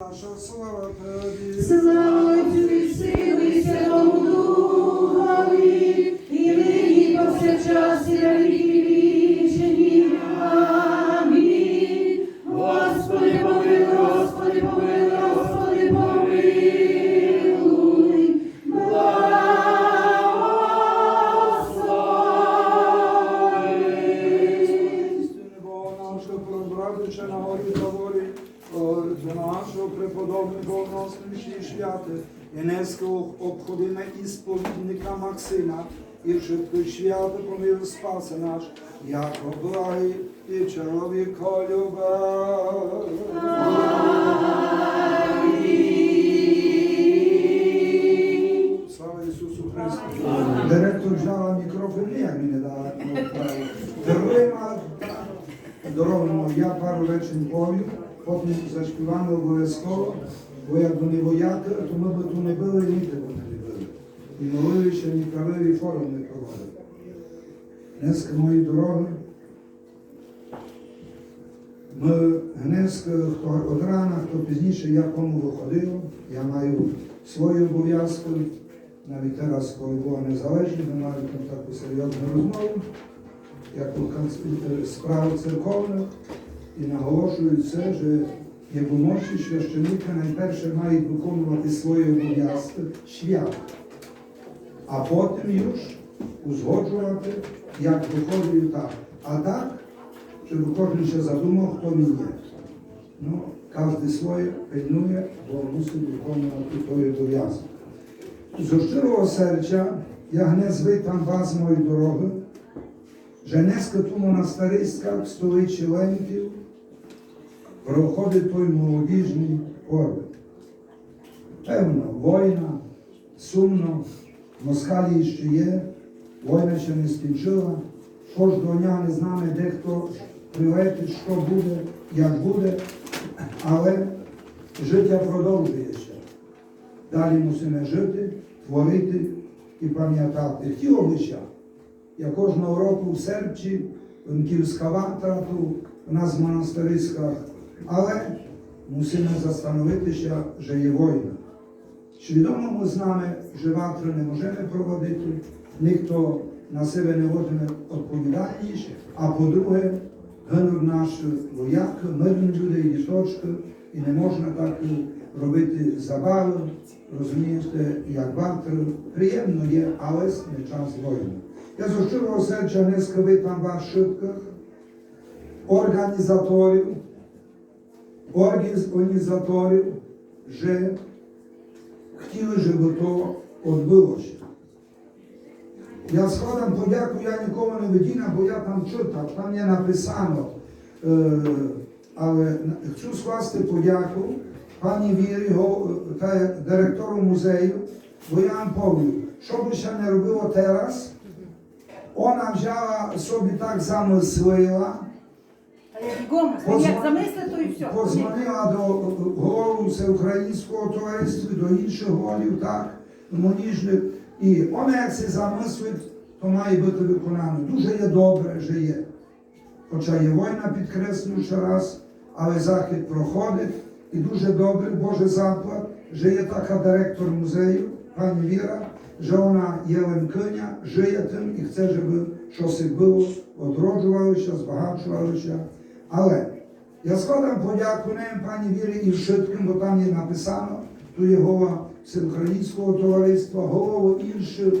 Наша слава. Слава і Святому Духові, і нині повсякчас і на преподобного носніші святи, Єнецького обходина ісповідника Максима, і вшитку свято помилуй спаси наш, як благий і чоловіка любов. Слава Ісусу Христу! Директор взяла мікрофон, як мені дала. Тримала дорогу, я пару речень повів, потім заспіваємо обов'язково, бо якби не вояки, то ми б тут не були, ніде б не були. І молилися, ні правові форум не проводили. Днеска мої дороги, ми Гнеска, хто од рана, хто пізніше, я кому виходив, я маю свої обов'язки, навіть зараз, коли Бога незалежні, ми маємо там таку серйозну розмову, як у е, справ церковних, і наголошую це, що як мощі священника найперше мають виконувати свої обов'язки свят, а потім już узгоджувати, як виходить так. А так, щоб кожен ще задумав, хто він є. Ну, кожен своє пильнує, бо мусить виконувати той обов'язок. З щирого серця я гнез витам вас, мої дороги, dneska tu монастириська в столиці Лемпів проходить той молодіжний орбит. Певно, війна, сумно, москалі ще є, війна ще не скінчила, кожного дня не знає, де хто прилетить, що буде, як буде, але життя продовжується. Далі мусимо жити, творити і пам'ятати. Хотілося, я кожного року в серці, Київська ватра тут, у нас в монастириськах, але мусимо застановитися, що є війна. Свідомо ми знаємо, що ватри не можемо проводити, ніхто на себе не возьме відповідальність, а по-друге, гинуть наші вояки, мирні люди і діточки, і не можна так робити забави, розумієте, як ватри. Приємно є, але не час війни. Я з щирого серця низько вітам вас шибких, організаторів, організаторів, що хотіли, щоб то відбулося. Я складам подяку, я нікому не видіна, бо я там читав, там є написано. Е, але хочу скласти подяку пані Вірі, та директору музею, бо я вам повів, що би ще не робило зараз, вона взяла собі так замислила, бігом, як замисли, то Позвонила до голови всеукраїнського товариства, до інших голів, так, молодіжних. І вона, як це замислить, то має бути виконано. Дуже є добре, що є. Хоча є війна, підкреслюю ще раз, але захід проходить. І дуже добре, Боже заклад, що є така директор музею, пані Віра, що вона є лемкиня, жиє тим і хоче, щоб щось було, одроджувалося, збагачувалося. Але я складом подякуємо пані Вірі і Вшитким, бо там є написано, є голова Всеукраїнського товариства, голову інших